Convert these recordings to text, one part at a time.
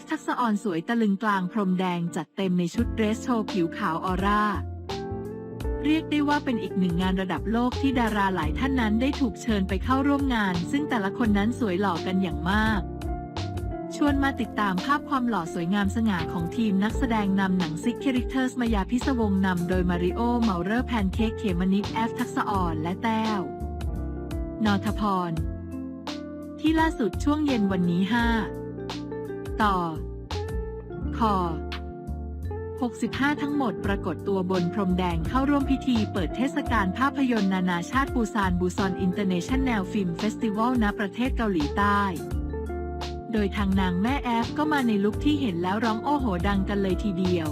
ฟทักษะออนสวยตะลึงกลางพรมแดงจัดเต็มในชุดเดรสโชว์ผิวขาวออร่า เรียกได้ว่าเป็นอีกหนึ่งงานระดับโลกที่ดาราหลายท่านนั้นได้ถูกเชิญไปเข้าร่วมงาน ซึ่งแต่ละคนนั้นสวยหล่อกันอย่างมาก ชวนมาติดตามภาพความหล่อสวยงามสง่าของทีมนักแสดงนำหนังซิกเคริเตอร์สมายาพิศวงนำโดยมาริโอเมาเรอร์แพนเค้กเขมนิดแอฟทักษะอ่อนและแต้วนอทพร ที่ล่าสุดช่วงเย็นวันนี้ 5 ต่อคอ65 ทั้งหมดปรากฏตัวบนพรมแดงเข้าร่วมพิธีเปิดเทศกาลภาพยนตร์นานาชาติปูซานบูซอนอินเตอร์เนชั่นแนลฟิล์มเฟสติวัลณประเทศเกาหลีใต้ โดยทางนางแม่แอฟก็มาในลุคที่เห็นแล้วร้องโอ้โหดังกันเลยทีเดียว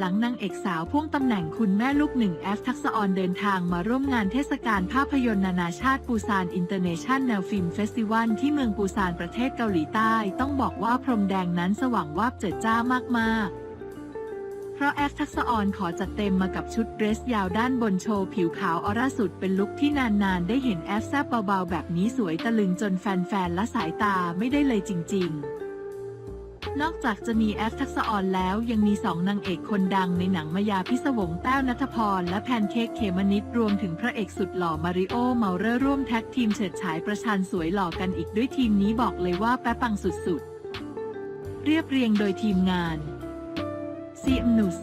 หลังนางเอกสาวพ่วงตำแหน่งคุณแม่ลูกหนึ่งแอฟทักษออนเดินทางมาร่วมงานเทศกาลภาพยนตร์นานาชาติปูซานอินเตอร์เนชั่นแนลฟิล์มเฟสติวัลที่เมืองปูซานประเทศเกาหลีใต้ ต้องบอกว่าพรมแดงนั้นสว่างวาบเจิดจ้ามากๆเพราะแอฟทักษออนขอจัดเต็มมากับชุดเดรสยาวด้านบนโชว์ผิวขาวออร่าสุดเป็นลุคที่นานๆ ได้เห็นแอฟแซบเบาๆ แบบนี้สวยตะลึงจนแฟนๆและสายตาไม่ได้เลยจริง ๆ นอกจากจะมีแอฟทักษะออนแล้วยังมีสองนางเอกคนดังในหนังมายาพิศวงแต้วนัทพร และแพนเค้กเขมนิดรวมถึงพระเอกสุดหล่อมาริโอเมาเรอร์ร่วมแท็กทีมเฉิดฉายประชันสวยหล่อกันอีกด้วยทีมนี้บอกเลยว่าแป๊ปังสุดๆ เรียบเรียงโดยทีมงานซีอมนุส